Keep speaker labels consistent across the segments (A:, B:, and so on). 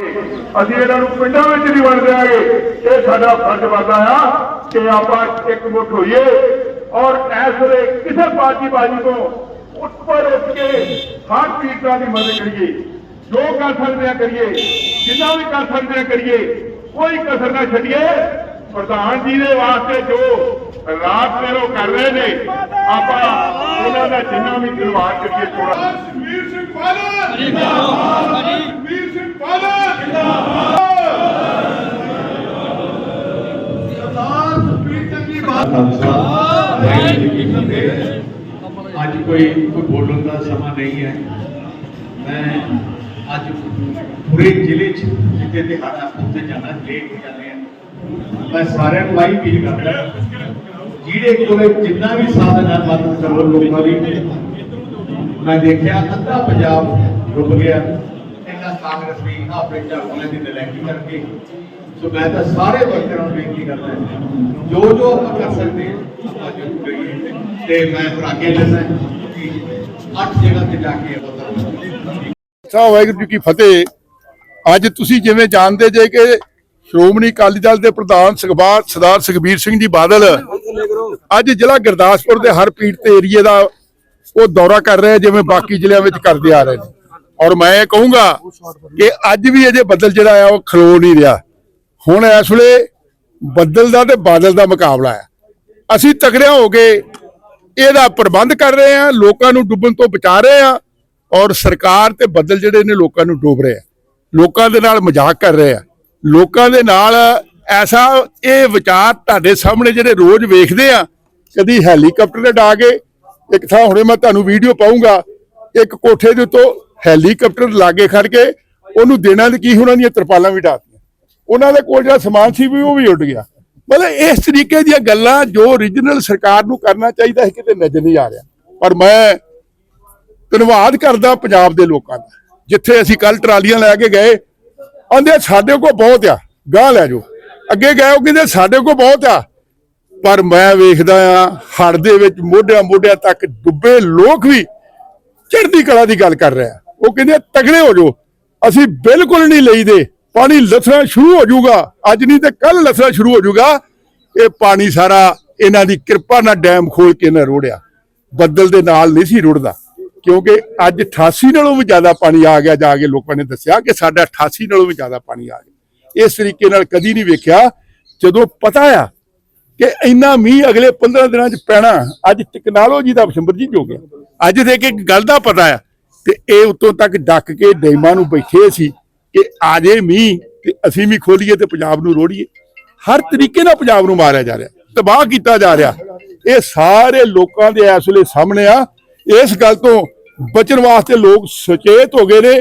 A: ਅਸੀਂ ਇਹਨਾਂ ਨੂੰ ਪਿੰਡਾਂ ਵਿੱਚ ਨਹੀਂ ਵੰਡ ਦਿਆਂਗੇ। ਇਹ ਸਾਡਾ ਫਰਜ਼ ਬਣਦਾ ਆ ਕਿ ਆਪਾਂ ਇੱਕ ਮੁੱਠ ਹੋਈਏ ਔਰ ਇਸ ਵੇਲੇ ਕਿਸੇ ਪਾਰਟੀ ਬਾਜੀ ਤੋਂ ਉੱਪਰ ਉੱਠ ਕੇ ਹਰ ਪੀੜਤਾਂ ਦੀ ਮਦਦ ਕਰੀਏ। ਜੋ ਕਰ ਸਕਦੇ ਆ ਕਰੀਏ। ਜਿੰਨਾ ਵੀ ਕਰ ਸਕਦੇ ਆ ਕਰੀਏ। ਕੋਈ ਕਸਰ ਨਾ ਛੱਡੀਏ। ਪ੍ਰਧਾਨ ਜੀ ਦੇ ਵਾਸਤੇ ਜੋ ਰਾਤ ਦਿਨ ਉਹ ਕਰ ਰਹੇ ਨੇ ਆਪਾਂ ਉਹਨਾਂ ਦਾ ਜਿੰਨਾ ਵੀ ਧੰਨਵਾਦ ਕਰੀਏ ਥੋੜਾ
B: ਵੀਰ ਸਿੰਘ ਬਾਦਲ! ਜਿੰਦਾਬਾਦ
C: ਅੱਜ ਕੋਈ ਕੋਈ ਬੋਲਣ ਦਾ ਸਮਾਂ ਨਹੀਂ ਹੈ ਮੈਂ ਅੱਜ ਪੂਰੇ ਜ਼ਿਲ੍ਹੇ 'ਚ ਜਿੱਥੇ ਤੇ ਹਾਣਾ ਉੱਥੇ ਜਾਣਾ ਲੇਟ ਜਾਂਦੇ ਆ ਮੈਂ ਸਾਰਿਆਂ ਨੂੰ ਆਈ ਅਪੀਲ ਕਰਦਾ ਜਿਹੜੇ ਕੋਲੇ ਜਿੰਨਾ ਵੀ ਸਾਧਨ ਹੈ ਮਦਦ ਕਰੋ ਲੋਕਾਂ ਦੀ ਮੈਂ ਦੇਖਿਆ ਅੱਧਾ ਪੰਜਾਬ ਡੁੱਬ ਗਿਆ ਇਹਨਾਂ ਕਾਂਗਰਸ ਵੀ ਆਪਣੇ ਝਾੜੂਆਂ ਦੀ ਨਲਾਇਕੀ ਕਰਕੇ। ਸੋ ਮੈਂ ਤਾਂ ਸਾਰੇ ਵਰਕਰਾਂ ਨੂੰ ਬੇਨਤੀ ਕਰਦਾ ਜੋ ਜੋ ਆਪਾਂ ਕਰ ਸਕਦੇ ਆਪਾਂ ਜ਼ਰੂਰ ਕਰੀਏ। ਤੇ ਮੈਂ ਫਿਰ ਲੈਣਾ ਕਿ ਅੱਠ ਜਗ੍ਹਾ ਤੇ ਜਾ ਕੇ ਆਪਾਂ ਕਰਾਂਗੇ
D: ਵਾਹਿਗੁਰੂ ਜੀ ਕੀ ਫਤਿਹ। ਅੱਜ ਤੁਸੀਂ ਜਿਵੇਂ ਜਾਣਦੇ ਜੇ ਕਿ ਸ਼੍ਰੋਮਣੀ ਅਕਾਲੀ ਦਲ ਦੇ ਪ੍ਰਧਾਨ ਸਰਦਾਰ ਸਰਦਾਰ ਸੁਖਬੀਰ ਸਿੰਘ ਜੀ ਬਾਦਲ ਅੱਜ ਜ਼ਿਲ੍ਹਾ ਗੁਰਦਾਸਪੁਰ ਦੇ ਹਰ ਪੀੜਤ ਏਰੀਏ ਦਾ ਉਹ ਦੌਰਾ ਕਰ ਰਹੇ ਜਿਵੇਂ ਬਾਕੀ ਜ਼ਿਲ੍ਹਿਆਂ ਵਿੱਚ ਕਰਦੇ ਆ ਰਹੇ ਨੇ। ਔਰ ਮੈਂ ਇਹ ਕਹੂੰਗਾ ਕਿ ਅੱਜ ਵੀ ਅਜੇ ਬੱਦਲ ਜਿਹੜਾ ਆ, ਉਹ ਖਲੋ ਨਹੀਂ ਰਿਹਾ। ਹੁਣ ਇਸ ਵੇਲੇ ਬੱਦਲ ਦਾ ਤੇ ਬਾਦਲ ਦਾ ਮੁਕਾਬਲਾ ਹੈ ਅਸੀਂ ਤਕੜਿਆ ਹੋ ਕੇ ਇਹਦਾ ਪ੍ਰਬੰਧ ਕਰ ਰਹੇ ਆ, ਲੋਕਾਂ ਨੂੰ ਡੁੱਬਣ ਤੋਂ ਬਚਾ ਰਹੇ ਆ ਔਰ ਸਰਕਾਰ ਤੇ ਬੱਦਲ ਜਿਹੜੇ ਨੇ ਲੋਕਾਂ ਨੂੰ ਡੋਬ ਰਹੇ ਆ। ਲੋਕਾਂ ਦੇ ਨਾਲ ਮਜ਼ਾਕ ਕਰ ਰਹੇ ਆ। ਲੋਕਾਂ ਦੇ ਨਾਲ ਐਸਾ ਇਹ ਵਿਚਾਰ ਤੁਹਾਡੇ ਸਾਹਮਣੇ ਜਿਹੜੇ ਰੋਜ਼ ਵੇਖਦੇ ਆ, ਕਦੀ ਹੈਲੀਕਾਪਟਰ ਤੇ ਡਾ ਕੇ, ਇੱਕ ਥਾਂ ਹੁਣੇ ਮੈਂ ਤੁਹਾਨੂੰ ਵੀਡੀਓ ਪਾਉਂਗਾ ਇੱਕ ਕੋਠੇ ਦੇ ਉੱਤੋਂ ਹੈਲੀਕਾਪਟਰ ਲਾਗੇ ਖੜ ਕੇ ਉਹਨੂੰ ਦੇਣਾ ਤੇ ਕੀ ਉਹਨਾਂ ਦੀਆਂ ਤਰਪਾਲਾਂ ਵੀ ਢਾਤੀਆਂ ਉਹਨਾਂ ਦੇ ਕੋਲ ਜਿਹੜਾ ਸਮਾਨ ਸੀ ਵੀ ਉਹ ਵੀ ਉੱਡ ਗਿਆ। ਮਤਲਬ ਇਸ ਤਰੀਕੇ ਦੀਆਂ ਗੱਲਾਂ ਜੋ ਓਰੀਜਨਲ ਸਰਕਾਰ ਨੂੰ ਕਰਨਾ ਚਾਹੀਦਾ ਸੀ ਕਿਤੇ ਨਜ਼ਰ ਨਹੀਂ ਆ ਰਿਹਾ। ਪਰ ਮੈਂ ਧੰਨਵਾਦ ਕਰਦਾ ਪੰਜਾਬ ਦੇ ਲੋਕਾਂ ਦਾ, ਜਿੱਥੇ ਅਸੀਂ ਕੱਲ ਟਰਾਲੀਆਂ ਲੈ ਕੇ ਗਏ। ਆਂਦੇ ਸਾਡੇ ਕੋਲ ਬਹੁਤ ਆ, ਗਾਹ ਲੈ ਜਾਓ। ਅੱਗੇ ਗਏ ਉਹ ਕਹਿੰਦੇ, ਸਾਡੇ ਕੋਲ ਬਹੁਤ ਆ। ਪਰ ਮੈਂ ਵੇਖਦਾ ਆ ਹੜ ਦੇ ਵਿੱਚ ਮੋਢਿਆਂ ਮੋਢਿਆਂ ਤੱਕ ਡੁੱਬੇ ਲੋਕ ਵੀ ਚੜ੍ਹਦੀ ਕਲਾ ਦੀ ਗੱਲ ਕਰ ਰਿਹਾ ਉਹ ਕਹਿੰਦੇ ਤਗੜੇ ਹੋ ਜਾਓ। ਅਸੀਂ ਬਿਲਕੁਲ ਨਹੀਂ ਲਈਦੇ। ਪਾਣੀ ਲੱਥਣਾ ਸ਼ੁਰੂ ਹੋ ਜਾਊਗਾ। ਅੱਜ ਨਹੀਂ ਤੇ ਕੱਲ ਲੱਥਣਾ ਸ਼ੁਰੂ ਹੋ ਜਾਊਗਾ। ਇਹ ਪਾਣੀ ਸਾਰਾ ਇਹਨਾਂ ਦੀ ਕਿਰਪਾ ਨਾਲ ਡੈਮ ਖੋਲ ਕੇ ਨਾ ਰੋੜਿਆ। ਬੱਦਲ ਦੇ ਨਾਲ ਨਹੀਂ ਸੀ ਰੁੜਦਾ। ਕਿਉਂਕਿ ਅੱਜ 88 ਨਾਲੋਂ ਵੀ ਜ਼ਿਆਦਾ ਪਾਣੀ ਆ ਗਿਆ। ਜਾ ਕੇ ਲੋਕਾਂ ਨੇ ਦੱਸਿਆ ਕਿ ਸਾਡਾ 88 ਨਾਲੋਂ ਵੀ ਜ਼ਿਆਦਾ ਪਾਣੀ ਆ ਗਿਆ। ਇਸ ਤਰੀਕੇ ਨਾਲ ਕਦੀ ਨਹੀਂ ਵੇਖਿਆ। ਜਦੋਂ ਪਤਾ ਆ ਕਿ ਇੰਨਾ ਮੀਂਹ ਅਗਲੇ 15 ਦਿਨਾਂ 'ਚ ਪੈਣਾ, ਅੱਜ ਟੈਕਨੋਲੋਜੀ ਦਾ ਸਿਮਰਜੀਤ ਹੋ। ਗਿਆ ਅੱਜ ਦੇ ਕੇ ਇੱਕ ਗੱਲ ਦਾ ਪਤਾ ਆ ਤੇ ਇਹ ਉਤੋਂ ਤੱਕ ਡੱਕ ਕੇ ਡੈਮਾਂ ਨੂੰ ਬੈਠੇ ਸੀ ਕਿ ਆ ਜੇ ਮੀਂਹ ਤੇ ਅਸੀਂ ਵੀ ਖੋਲੀਏ ਤੇ ਪੰਜਾਬ ਨੂੰ ਰੋੜੀਏ। ਹਰ ਤਰੀਕੇ ਨਾਲ ਪੰਜਾਬ ਨੂੰ ਮਾਰਿਆ ਜਾ ਰਿਹਾ, ਤਬਾਹ ਕੀਤਾ ਜਾ ਰਿਹਾ। ਇਹ ਸਾਰੇ ਲੋਕਾਂ ਦੇ ਇਸ ਵੇਲੇ ਸਾਹਮਣੇ ਆ। ਇਸ ਗੱਲ ਤੋਂ ਬਚਣ ਵਾਸਤੇ ਲੋਕ ਸੁਚੇਤ ਹੋ ਗਏ ਨੇ,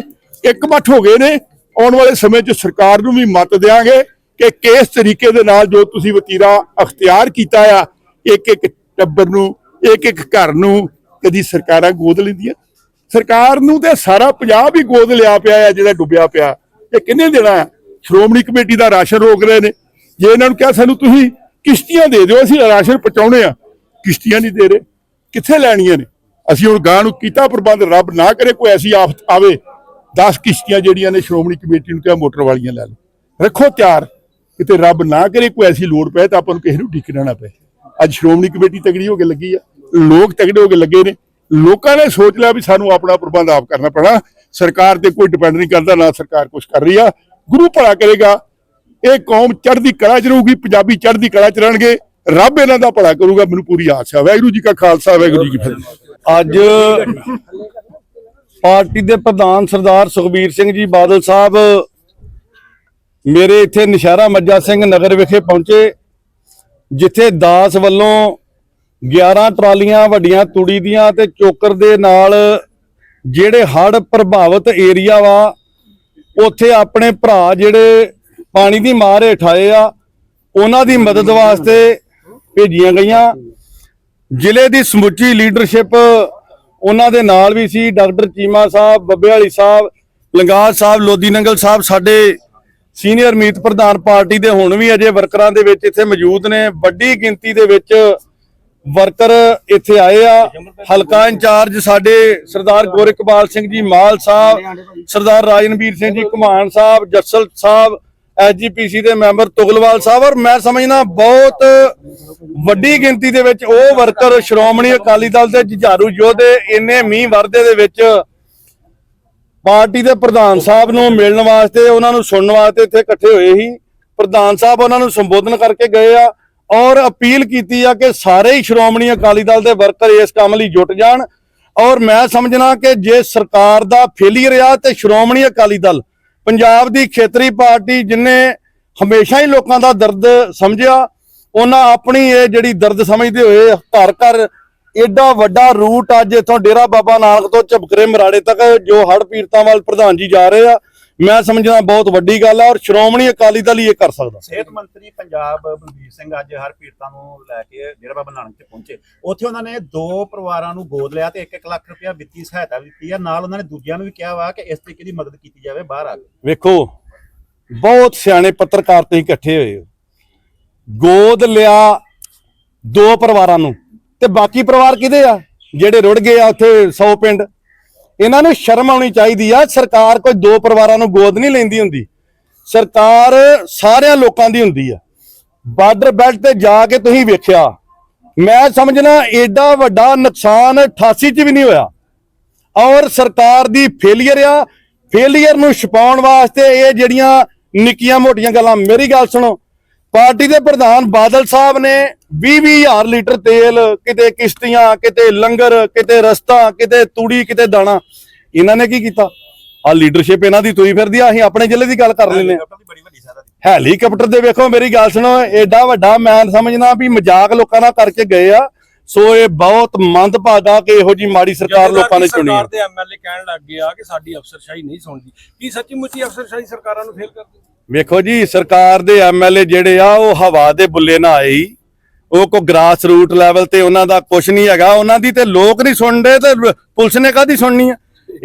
D: ਇਕਮਠ ਹੋ ਗਏ ਨੇ। ਆਉਣ ਵਾਲੇ ਸਮੇਂ 'ਚ ਸਰਕਾਰ ਨੂੰ ਵੀ ਮਤ ਦੇਾਂਗੇ ਕਿ ਕਿਸ ਤਰੀਕੇ ਦੇ ਨਾਲ ਜੋ ਤੁਸੀਂ ਵਤੀਰਾ ਅਖਤਿਆਰ ਕੀਤਾ ਆ ਇੱਕ ਇੱਕ ਟੱਬਰ ਨੂੰ ਇੱਕ ਇੱਕ ਘਰ ਨੂੰ ਕਦੀ ਸਰਕਾਰਾਂ ਗੋਦ ਲੈਂਦੀਆਂ। ਸਰਕਾਰ ਨੂੰ ਤੇ ਸਾਰਾ ਪੰਜਾਬ ਹੀ ਗੋਦ ਲਿਆ ਪਿਆ ਆ ਜਿਹੜਾ ਡੁੱਬਿਆ ਪਿਆ। ਇਹ ਕਿੰਨੇ ਦੇਣਾ ਆ ਸ਼੍ਰੋਮਣੀ ਕਮੇਟੀ ਦਾ ਰਾਸ਼ਨ ਰੋਕ ਰਹੇ ਨੇ। ਜੇ ਇਹਨਾਂ ਨੂੰ ਕਿਹਾ ਸਾਨੂੰ ਤੁਸੀਂ ਕਿਸ਼ਤੀਆਂ ਦੇ ਦਿਓ, ਅਸੀਂ ਰਾਸ਼ਨ ਪਹੁੰਚਾਉਣੇ ਆ। ਕਿਸ਼ਤੀਆਂ ਨਹੀਂ ਦੇ ਰਹੇ। ਕਿੱਥੇ ਲੈਣੀਆਂ ਨੇ? ਅਸੀਂ ਹੁਣ ਗਾਂ ਨੂੰ ਕੀਤਾ ਪ੍ਰਬੰਧ, ਰੱਬ ਨਾ ਕਰੇ ਕੋਈ ਐਸੀ ਆਫਤ ਆਵੇ। 10 ਕਿਸ਼ਤੀਆਂ ਜਿਹੜੀਆਂ ਨੇ ਸ਼੍ਰੋਮਣੀ ਕਮੇਟੀ ਨੂੰ ਕਿਹਾ ਮੋਟਰ ਵਾਲੀਆਂ ਲੈ ਲਓ। ਰੱਖੋ ਤਿਆਰ। ਕਿਤੇ ਰੱਬ ਨਾ ਕਰੇ ਕੋਈ ਐਸੀ ਲੋੜ ਪਏ ਤਾਂ ਆਪਾਂ ਨੂੰ ਕਿਸੇ ਨੂੰ ਢਿੱਕਣਾ ਨਾ ਪਏ। ਅੱਜ ਸ਼੍ਰੋਮਣੀ ਕਮੇਟੀ ਤਗੜੀ ਹੋ ਕੇ ਲੱਗੀ ਆ। ਲੋਕ ਤਗੜੇ ਹੋ ਕੇ ਲੱਗੇ ਨੇ। ਲੋਕਾਂ ਨੇ ਸੋਚ ਲਿਆ ਵੀ ਸਾਨੂੰ ਆਪਣਾ ਪ੍ਰਬੰਧ ਆਪ ਕਰਨਾ ਪੈਣਾ। ਸਰਕਾਰ ਤੇ ਕੋਈ ਡਿਪੈਂਡ ਨਹੀਂ ਕਰਦਾ, ਨਾ ਸਰਕਾਰ ਕੁਝ ਕਰ ਰਹੀ ਆ। ਗੁਰੂ ਭਲਾ ਕਰੇਗਾ। ਇਹ ਕੌਮ ਚੜ੍ਹਦੀ ਕਲਾ ਚ ਰਹੂਗੀ, ਪੰਜਾਬੀ ਚੜ੍ਹਦੀ ਕਲਾ ਚ ਰਹਿਣਗੇ। ਰੱਬ ਇਹਨਾਂ ਦਾ ਭਲਾ ਕਰੂਗਾ, ਮੈਨੂੰ ਪੂਰੀ ਆਸ ਹੈ ਵਾਹਿਗੁਰੂ ਜੀ ਕਾ ਖਾਲਸਾ, ਵਾਹਿਗੁਰੂ ਜੀ ਕੀ ਫਤਿਹ।
E: ਅੱਜ ਪਾਰਟੀ ਦੇ ਪ੍ਰਧਾਨ ਸਰਦਾਰ ਸੁਖਬੀਰ ਸਿੰਘ ਜੀ ਬਾਦਲ ਸਾਹਿਬ ਮੇਰੇ ਇੱਥੇ ਨਿਸ਼ਾਰਾ ਮੱਜਾ ਸਿੰਘ ਨਗਰ ਵਿਖੇ ਪਹੁੰਚੇ, ਜਿੱਥੇ ਦਾਸ ਵੱਲੋਂ 11 ਟਰਾਲੀਆਂ ਵੱਡੀਆਂ ਤੂੜੀ ਦੀਆਂ ਤੇ ਚੋਕਰ ਦੇ ਨਾਲ ਜਿਹੜੇ ਹੜ੍ਹ ਪ੍ਰਭਾਵਿਤ ਏਰੀਆ ਵਾ, ਉੱਥੇ ਆਪਣੇ ਭਰਾ ਜਿਹੜੇ ਪਾਣੀ ਦੀ ਮਾਰ ਹੇਠ ਆਏ ਆ, ਉਹਨਾਂ ਦੀ ਮਦਦ ਵਾਸਤੇ ਭੇਜੀਆਂ ਗਈਆਂ। ਜ਼ਿਲ੍ਹੇ ਦੀ ਸਮੁੱਚੀ ਲੀਡਰਸ਼ਿਪ ਉਹਨਾਂ ਦੇ ਨਾਲ ਵੀ ਸੀ, ਡਾਕਟਰ ਚੀਮਾ ਸਾਹਿਬ ਬੱਬੇ ਵਾਲੀ ਸਾਹਿਬ, ਲੰਗਾਲ ਸਾਹਿਬ ਲੋਦੀ ਨੰਗਲ ਸਾਹਿਬ ਸਾਡੇ ਸੀਨੀਅਰ ਮੀਤ ਪ੍ਰਧਾਨ ਪਾਰਟੀ ਦੇ ਹੁਣ ਵੀ ਅਜੇ ਵਰਕਰਾਂ ਦੇ ਵਿੱਚ ਇੱਥੇ ਮੌਜੂਦ ਨੇ। ਵੱਡੀ ਗਿਣਤੀ ਦੇ ਵਿੱਚ ਵਰਕਰ ਇੱਥੇ ਆਏ ਆ। ਹਲਕਾ ਇੰਚਾਰਜ ਸਾਡੇ ਸਰਦਾਰ ਗੋਰਖਪਾਲ ਸਿੰਘ ਜੀ, ਮਾਲ ਸਾਹਿਬ, ਸਰਦਾਰ ਰਾਜਨਵੀਰ ਸਿੰਘ ਜੀ ਘੁਮਾਨ ਸਾਹਿਬ, ਜੱਸਲ ਸਾਹਿਬ ਐਸਜੀਪੀਸੀ ਦੇ ਮੈਂਬਰ ਤੁਗਲਵਾਲ ਸਾਹਿਬ। ਔਰ ਮੈਂ ਸਮਝਦਾ ਬਹੁਤ ਵੱਡੀ ਗਿਣਤੀ ਦੇ ਵਿੱਚ ਉਹ ਵਰਕਰ ਸ਼੍ਰੋਮਣੀ ਅਕਾਲੀ ਦਲ ਦੇ ਜੁਝਾਰੂ ਯੋਧੇ ਇੰਨੇ ਮੀਂਹ ਵਰਦੇ ਦੇ ਵਿੱਚ ਪਾਰਟੀ ਦੇ ਪ੍ਰਧਾਨ ਸਾਹਿਬ ਨੂੰ ਮਿਲਣ ਵਾਸਤੇ, ਉਹਨਾਂ ਨੂੰ ਸੁਣਨ ਵਾਸਤੇ ਇੱਥੇ ਇਕੱਠੇ ਹੋਏ ਸੀ। ਪ੍ਰਧਾਨ ਸਾਹਿਬ ਉਹਨਾਂ ਨੂੰ ਸੰਬੋਧਨ ਕਰਕੇ ਗਏ ਆ। ਔਰ ਅਪੀਲ ਕੀਤੀ ਆ ਕਿ ਸਾਰੇ ਹੀ ਸ਼੍ਰੋਮਣੀ ਅਕਾਲੀ ਦਲ ਦੇ ਵਰਕਰ ਇਸ ਕੰਮ ਲਈ ਜੁਟ ਜਾਣ। ਔਰ ਮੈਂ ਸਮਝਣਾ ਕਿ ਜੇ ਸਰਕਾਰ ਦਾ ਫੇਲੀਅਰ ਆ ਤੇ ਸ਼੍ਰੋਮਣੀ ਅਕਾਲੀ ਦਲ, ਪੰਜਾਬ ਦੀ ਖੇਤਰੀ ਪਾਰਟੀ ਜਿਨੇ ਹਮੇਸ਼ਾ ਹੀ ਲੋਕਾਂ ਦਾ ਦਰਦ ਸਮਝਿਆ, ਉਹਨਾਂ ਆਪਣੀ ਇਹ ਜਿਹੜੀ ਦਰਦ ਸਮਝਦੇ ਹੋਏ ਘਰ ਘਰ ਏਡਾ ਵੱਡਾ ਰੂਟ ਅੱਜ ਇਥੋਂ ਡੇਰਾ ਬਾਬਾ ਨਾਨਕ ਤੋਂ ਝਬਕਰੇ ਮਰਾੜੇ ਤੱਕ ਜੋ ਹੜ ਪੀੜਤਾਂ ਵੱਲ ਪ੍ਰਧਾਨ ਜੀ ਜਾ ਰਹੇ ਆ। ਮੈਂ ਸਮਝਦਾ ਬਹੁਤ ਵੱਡੀ ਗੱਲ ਆ ਔਰ ਸ਼੍ਰੋਮਣੀ ਅਕਾਲੀ ਦਲ ਹੀ ਇਹ ਕਰ ਸਕਦਾ।
F: ਸਿਹਤ ਮੰਤਰੀ ਪੰਜਾਬ ਬਲਬੀਰ ਸਿੰਘ ਅੱਜ ਹਰ ਪੀੜਤਾਂ ਨੂੰ ਲੈ ਕੇ ਡੇਰਾ ਬਾਬਾ ਨਾਨਕ ਤੇ ਪਹੁੰਚੇ। ਉੱਥੇ ਉਹਨਾਂ ਨੇ ਦੋ ਪਰਿਵਾਰਾਂ ਨੂੰ ਗੋਦ ਲਿਆ ਤੇ 1-1 ਲੱਖ ਰੁਪਇਆ ਵਿੱਤੀ ਸਹਾਇਤਾ ਦਿੱਤੀ ਆ। ਨਾਲ ਉਹਨਾਂ ਨੇ ਦੂਜਿਆਂ ਨੂੰ ਵੀ ਕਿਹਾ ਵਾ ਕਿ ਇਸ ਤਰੀਕੇ ਦੀ ਮਦਦ ਕੀਤੀ ਜਾਵੇ ਬਾਹਰ ਆ ਕੇ।
E: ਵੇਖੋ ਬਹੁਤ ਸਿਆਣੇ ਪੱਤਰਕਾਰ ਤੁਸੀਂ ਇਕੱਠੇ ਹੋਏ ਹੋ। ਗੋਦ ਲਿਆ ਦੋ ਪਰਿਵਾਰਾਂ ਨੂੰ ਤੇ ਬਾਕੀ ਪਰਿਵਾਰ ਕਿਹਦੇ ਆ? ਜਿਹੜੇ ਰੁੜ ਗਏ ਆ ਉੱਥੇ 100 ਪਿੰਡ। ਇਹਨਾਂ ਨੂੰ ਸ਼ਰਮ ਆਉਣੀ ਚਾਹੀਦੀ ਆ। ਸਰਕਾਰ ਕੋਈ ਦੋ ਪਰਿਵਾਰਾਂ ਨੂੰ ਗੋਦ ਨਹੀਂ ਲੈਂਦੀ ਹੁੰਦੀ। ਸਰਕਾਰ ਸਾਰਿਆਂ ਲੋਕਾਂ ਦੀ ਹੁੰਦੀ ਆ। ਬਾਰਡਰ ਬੈਲਟ ਤੇ ਜਾ ਕੇ ਤੁਸੀਂ ਵੇਖਿਆ। ਮੈਂ ਸਮਝਣਾ ਏਡਾ ਵੱਡਾ ਨੁਕਸਾਨ 88 ਚ ਵੀ ਨਹੀਂ ਹੋਇਆ। ਔਰ ਸਰਕਾਰ ਦੀ ਫੇਲੀਅਰ ਆ। ਫੇਲੀਅਰ ਨੂੰ ਛਪਾਉਣ ਵਾਸਤੇ ਇਹ ਜਿਹੜੀਆਂ ਨਿੱਕੀਆਂ ਮੋਟੀਆਂ ਗੱਲਾਂ, ਮੇਰੀ ਗੱਲ ਸੁਣੋ। ਪਾਰਟੀ ਦੇ ਪ੍ਰਧਾਨ ਬਾਦਲ ਸਾਹਿਬ ਨੇ 20 ਹਜ਼ਾਰ ਲੀਟਰ ਤੇਲ ਕਿਤੇ ਕਿਸ਼ਤੀਆਂ ਕਿਤੇ ਲੰਗਰ ਕਿਤੇ ਰਸਤਾ ਕਿਤੇ ਤੂੜੀ ਕਿਤੇ ਦਾਣਾ। ਇਹਨਾਂ ਨੇ ਕੀ ਕੀਤਾ? ਆ ਲੀਡਰਸ਼ਿਪ ਇਹਨਾਂ ਦੀ ਤੁਰੀ ਫਿਰਦੀ ਆ ਅਸੀਂ ਆਪਣੇ ਜ਼ਿਲ੍ਹੇ ਦੀ ਗੱਲ ਕਰ ਲੈਂਦੇ ਆ ਹੈਲੀਕਾਪਟਰ ਦੇ ਵੇਖੋ ਮੇਰੀ ਗੱਲ ਸੁਣੋ ਏਡਾ ਵੱਡਾ ਮੈਂ ਸਮਝਣਾ ਵੀ ਮਜ਼ਾਕ ਲੋਕਾਂ ਨਾਲ ਕਰਕੇ ਗਏ ਆ। ਸੋ ਇਹ ਬਹੁਤ ਮੰਦਭਾਗਾ ਕਿ ਇਹੋ ਜੀ ਮਾੜੀ ਸਰਕਾਰ ਲੋਕਾਂ ਨੇ ਚੁਣੀ
G: ਸਰਕਾਰ ਦੇ ਐਮਐਲਏ ਕਹਿਣ ਲੱਗ ਗਏ ਆ ਕਿ ਸਾਡੀ ਅਫਸਰਸ਼ਾਹੀ ਨਹੀਂ ਸੁਣਦੀ ਕੀ ਸੱਚੀ ਮੁੱਚੀ ਅਫਸਰਸ਼ਾਹੀ ਸਰਕਾਰਾਂ ਨੂੰ ਫੇਲ ਕਰਦੀ?
E: ਵੇਖੋ ਜੀ ਸਰਕਾਰ ਦੇ ਐਮਐਲਏ ਜਿਹੜੇ ਆ ਉਹ ਹਵਾ ਦੇ ਬੁੱਲੇ ਨਾ ਹੀ। ਉਹ ਕੋ ਗ੍ਰਾਸ ਰੂਟ ਲੈਵਲ ਤੇ ਉਹਨਾਂ ਦਾ ਕੁਝ ਨਹੀਂ ਹੈਗਾ। ਉਹਨਾਂ ਦੀ ਤੇ ਲੋਕ ਨਹੀਂ ਸੁਣਦੇ ਤੇ ਪੁਲਿਸ ਨੇ ਕਾਦੀ ਸੁਣਨੀ ਆ?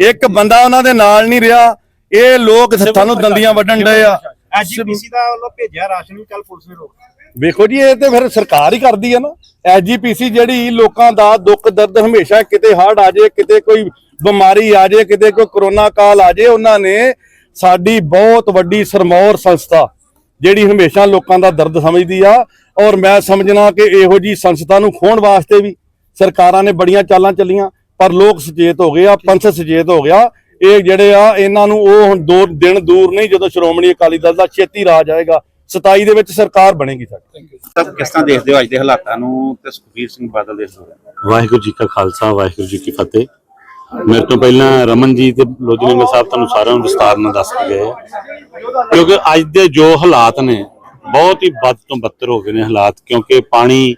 E: ਇੱਕ ਬੰਦਾ ਉਹਨਾਂ ਦੇ ਨਾਲ ਨਹੀਂ ਰਿਹਾ। ਇਹ ਲੋਕ ਸਾਨੂੰ ਦੰਦੀਆਂ ਵੱਢਣ ਡਏ ਆ।
F: ਐਜੀਪੀਸੀ ਦਾ ਵੱਲੋਂ ਭੇਜਿਆ ਰਾਸ਼ਨ ਵੀ ਕੱਲ ਪੁਲਿਸ ਨੇ ਰੋਕ
E: ਵੇਖੋ ਜੀ ਇਹ ਤੇ ਫਿਰ ਸਰਕਾਰ ਹੀ ਕਰਦੀ ਹੈ ਨਾ। ਐਜੀਪੀਸੀ ਜਿਹੜੀ ਲੋਕਾਂ ਦਾ ਦੁੱਖ ਦਰਦ ਹਮੇਸ਼ਾ ਕਿਤੇ ਹੜ੍ਹ ਆ ਜਾਏ ਕਿਤੇ ਕੋਈ ਬਿਮਾਰੀ ਆ ਜਾਏ ਕਿਤੇ ਕੋਈ ਕਰੋਨਾ ਕਾਲ ਆ ਜਾਏ ਉਹਨਾਂ ਨੇ ਸਾਡੀ ਬਹੁਤ ਵੱਡੀ ਸਰਮੌਰ ਸੰਸਥਾ ਜਿਹੜੀ ਹਮੇਸ਼ਾ ਲੋਕਾਂ ਦਾ ਦਰਦ ਸਮਝਦੀ ਆ ਔਰ ਮੈਂ ਸਮਝਣਾ ਕਿ ਇਹੋ ਜੀ ਸੰਸਥਾ ਨੂੰ ਖੋਣ ਵਾਸਤੇ ਵੀ ਸਰਕਾਰਾਂ ਨੇ ਬੜੀਆਂ ਚਾਲਾਂ ਚੱਲੀਆਂ ਪਰ ਲੋਕ ਸੁਚੇਤ ਹੋ ਗਏ ਆ ਪੰਥ ਸੁਚੇਤ ਹੋ ਗਿਆ। ਇਹ ਜਿਹੜੇ ਆ ਇਹਨਾਂ ਨੂੰ ਉਹ ਹੁਣ ਦੋ ਦਿਨ ਦੂਰ ਨਹੀਂ ਜਦੋਂ ਸ਼੍ਰੋਮਣੀ ਅਕਾਲੀ ਦਲ ਦਾ ਛੇਤੀ ਰਾਜ ਆਏਗਾ 27 ਦੇ ਵਿੱਚ ਸਰਕਾਰ ਬਣੇਗੀ ਸਾਡੀ।
H: ਤਾਂ ਕਿਸ ਤਰ੍ਹਾਂ ਦੇਖਦੇ ਹੋ ਅੱਜ ਦੇ ਹਾਲਾਤਾਂ ਨੂੰ ਤੇ ਸੁਖਬੀਰ ਸਿੰਘ ਬਾਦਲ ਦੇ
I: ਵਾਹਿਗੁਰੂ ਜੀ ਕਾ ਖਾਲਸਾ ਵਾਹਿਗੁਰੂ ਜੀ ਕੀ ਫਤਿਹ। ਮੇਰੇ ਤੋਂ ਪਹਿਲਾਂ ਰਮਨ ਜੀ ਤੇ ਲੋਜਨਿੰਗ ਸਾਹਿਬ ਤੁਹਾਨੂੰ ਸਾਰਿਆਂ ਨੂੰ ਵਿਸਤਾਰ ਨਾਲ ਦੱਸ ਕੇ ਗਏ। ਕਿਉਂਕਿ ਅੱਜ ਦੇ ਜੋ ਹਾਲਾਤ ਨੇ, ਬਹੁਤ ਹੀ ਵੱਧ ਤੋਂ ਬੱਤਰ ਹੋ ਗਏ ਨੇ ਹਾਲਾਤ, ਕਿਉਂਕਿ ਪਾਣੀ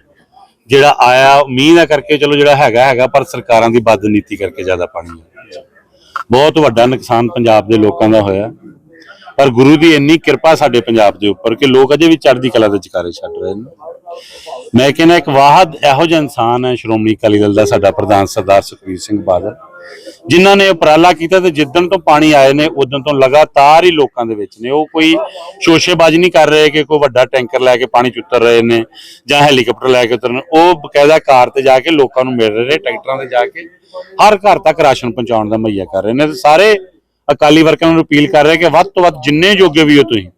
I: ਜਿਹੜਾ ਆਇਆ ਮੀਂਹ ਦਾ ਕਰਕੇ ਚਲੋ ਜਿਹੜਾ ਹੈਗਾ ਹੈਗਾ, ਪਰ ਸਰਕਾਰਾਂ ਦੀ ਬਦ ਨੀਤੀ ਕਰਕੇ ਜ਼ਿਆਦਾ ਪਾਣੀ ਆਇਆ ਬਹੁਤ ਵੱਡਾ ਨੁਕਸਾਨ ਪੰਜਾਬ ਦੇ ਲੋਕਾਂ ਦਾ ਹੋਇਆ। ਪਰ ਗੁਰੂ ਦੀ ਇੰਨੀ ਕਿਰਪਾ ਸਾਡੇ ਪੰਜਾਬ ਦੇ ਉੱਪਰ ਕਿ ਲੋਕ ਅਜੇ ਵੀ ਚੜ੍ਹਦੀ ਕਲਾ ਦੇ ਚਕਾਰੇ ਛੱਡ ਰਹੇ ਨੇ। ਮੈਂ ਕਹਿੰਦਾ ਇੱਕ ਵਾਹਦ ਇਹੋ ਜਿਹਾ ਇਨਸਾਨ ਹੈ, ਸ਼੍ਰੋਮਣੀ ਅਕਾਲੀ ਦਲ ਦਾ ਸਾਡਾ ਪ੍ਰਧਾਨ ਸਰਦਾਰ ਸੁਖਬੀਰ ਸਿੰਘ ਬਾਦਲ। ਜਿਨ੍ਹਾਂ ਨੇ ਉਪਰਾਲਾ ਕੀਤਾ ਤੇ ਜਿੱਦਣ ਤੋਂ ਪਾਣੀ ਆਏ ਨੇ, ਉਦੋਂ ਤੋਂ ਲਗਾਤਾਰ ਹੀ ਲੋਕਾਂ ਦੇ ਵਿੱਚ ਨੇ। ਉਹ ਕੋਈ ਸ਼ੋਸ਼ੇਬਾਜ਼ੀ ਨਹੀਂ ਕਰ ਰਹੇ ਕਿ ਕੋਈ ਵੱਡਾ ਟੈਂਕਰ ਲੈ ਕੇ ਪਾਣੀ ਚ ਉਤਰ ਰਹੇ ਨੇ ਜਾਂ ਹੈਲੀਕਾਪਟਰ ਲੈ ਕੇ ਉਤਰ ਉਹ ਬਕਾਇਦਾ ਕਾਰ ਤੇ ਜਾ ਕੇ ਲੋਕਾਂ ਨੂੰ ਮਿਲ ਰਹੇ ਨੇ ਟਰੈਕਟਰਾਂ ਤੇ ਜਾ ਕੇ। ਹਰ ਘਰ ਤੱਕ ਰਾਸ਼ਨ ਪਹੁੰਚਾਉਣ ਦਾ ਮੁਹੱਈਆ ਕਰ ਰਹੇ ਨੇ ਤੇ ਸਾਰੇ ਅਕਾਲੀ ਵਰਕਰਾਂ ਨੂੰ ਅਪੀਲ ਕਰ ਰਹੇ ਕਿ ਵੱਧ ਤੋਂ ਵੱਧ ਜਿੰਨੇ ਜੋਗੇ ਵੀ ਹੋ ਤੁਸੀਂ,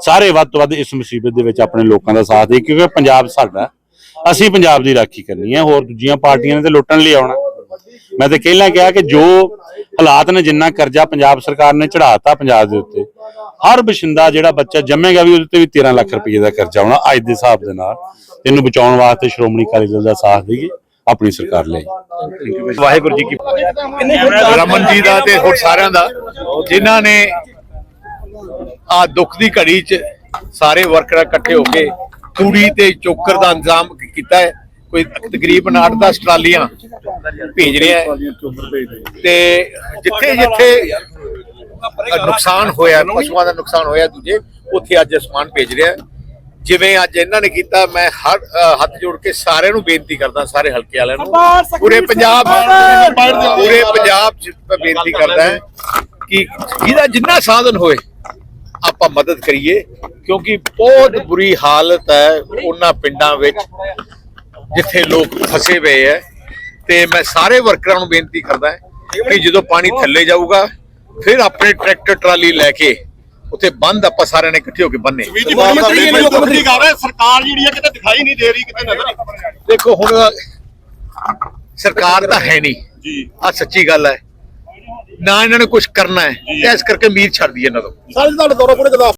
I: ਸਾਰੇ ਵੱਧ ਤੋਂ ਵੱਧ ਇਸ ਮੁਸੀਬਤ ਦੇ ਵਿੱਚ ਆਪਣੇ ਲੋਕਾਂ ਦਾ ਸਾਥ ਦੇ ਕਿਉਂਕਿ ਪੰਜਾਬ ਸਾਡਾ ਅਸੀਂ ਪੰਜਾਬ ਦੀ ਰਾਖੀ ਕਰਨੀ ਹੈ, ਹੋਰ ਦੂਜੀਆਂ ਪਾਰਟੀਆਂ ਨੇ ਤੇ ਲੁੱਟਣ ਲਈ ਆਉਣਾ। ਮੈਂ ਤੇ ਪਹਿਲਾਂ ਕਿਹਾ ਕਿ ਜੋ ਹਾਲਾਤ ਨੇ, ਜਿੰਨਾ ਕਰਜ਼ਾ ਪੰਜਾਬ ਸਰਕਾਰ ਨੇ ਚੜਾਤਾ ਪੰਜਾਬ ਦੇ ਉੱਤੇ, ਹਰ ਬਸ਼ਿੰਦਾ ਜਿਹੜਾ ਬੱਚਾ ਜੰਮੇਗਾ ਵੀ ਉਹਦੇ ਤੇ ਵੀ 13 ਲੱਖ ਰੁਪਏ ਦਾ ਕਰਜ਼ਾ ਆਉਣਾ ਅੱਜ ਦੇ ਹਿਸਾਬ ਦੇ ਨਾਲ। ਇਹਨੂੰ ਬਚਾਉਣ ਵਾਸਤੇ ਸ਼੍ਰੋਮਣੀ ਅਕਾਲੀ ਦਲ ਦਾ ਸਾਥ ਦੇਗੀ ਆਪਣੀ ਸਰਕਾਰ ਲਈ।
H: ਵਾਹਿਗੁਰੂ ਜੀ ਕੀ
C: ਰਮਨ ਜੀ ਦਾ ਤੇ ਹੋਰ ਸਾਰਿਆਂ ਦਾ, ਜਿਨ੍ਹਾਂ ਨੇ ਆ ਦੁੱਖ ਦੀ ਘੜੀ 'ਚ ਸਾਰੇ ਵਰਕਰ ਇਕੱਠੇ ਹੋ ਕੇ ਤੂੜੀ ਤੇ ਚੋਕਰ ਦਾ ਇੰਤਜ਼ਾਮ ਕੀਤਾ ਹੈ। ਕੋਈ ਤਕਰੀਬਨ 8-10 ਟਰਾਲੀਆਂ ਭੇਜ ਰਿਹਾ ਹੈ। ਤੇ ਜਿੱਥੇ ਜਿੱਥੇ ਨੁਕਸਾਨ ਹੋਇਆ ਪਸ਼ੂਆਂ ਦਾ ਨੁਕਸਾਨ ਹੋਇਆ ਦੂਜੇ ਉੱਥੇ ਅੱਜ ਸਮਾਨ ਭੇਜ ਰਿਹਾ ਜਿਵੇਂ ਅੱਜ ਇਹਨਾਂ ਨੇ ਕੀਤਾ ਮੈਂ ਹਰ ਹੱਥ ਜੋੜ ਕੇ ਸਾਰਿਆਂ ਨੂੰ ਬੇਨਤੀ ਕਰਦਾ ਸਾਰੇ ਹਲਕੇ ਵਾਲਿਆਂ ਨੂੰ। ਪੂਰੇ ਪੰਜਾਬ ਪੂਰੇ ਪੰਜਾਬ ਚ ਬੇਨਤੀ ਕਰਦਾ ਕਿ ਜਿਹਦਾ ਜਿੰਨਾ ਸਾਧਨ ਹੋਏ ਆਪਾਂ ਮਦਦ ਕਰੀਏ ਕਿਉਂਕਿ ਬਹੁਤ ਬੁਰੀ ਹਾਲਤ ਹੈ ਉਹਨਾਂ ਪਿੰਡਾਂ ਵਿੱਚ। ਜਿੱਥੇ ਲੋਕ ਫਸੇ ਹੋਏ ਹੈ ਤੇ ਮੈਂ ਸਾਰੇ ਵਰਕਰਾਂ ਨੂੰ ਬੇਨਤੀ ਕਰਦਾ ਕਿ ਜਦੋਂ ਪਾਣੀ ਥੱਲੇ ਜਾਊਗਾ ਫਿਰ ਆਪਣੇ ਟਰੈਕਟਰ ਟਰਾਲੀ ਲੈ ਕੇ ਉੱਥੇ ਬੰਦ ਆਪਾਂ ਸਾਰਿਆਂ ਨੇ ਇਕੱਠੇ ਹੋ ਕੇ ਬੰਨੇ।
B: ਸਰਕਾਰ ਜਿਹੜੀ ਹੈ ਕਿਤੇ ਦਿਖਾਈ ਨਹੀਂ ਦੇ ਰਹੀ ਕਿਤੇ ਨਜ਼ਰ।
C: ਦੇਖੋ ਹੁਣ ਸਰਕਾਰ ਤਾਂ ਹੈ ਨਹੀਂ। ਜੀ। ਆ ਸੱਚੀ ਗੱਲ ਹੈ। ਨਾ ਇਹਨਾਂ ਨੇ ਕੁਝ ਕਰਨਾ ਹੈ ਇਸ ਕਰਕੇ ਉਮੀਦ ਛੱਡਦੀ ਇਹਨਾਂ ਤੋਂ।
B: ਸਾਰੇ ਤੁਹਾਡੇ ਦੌਰਾ ਪੂਰੇ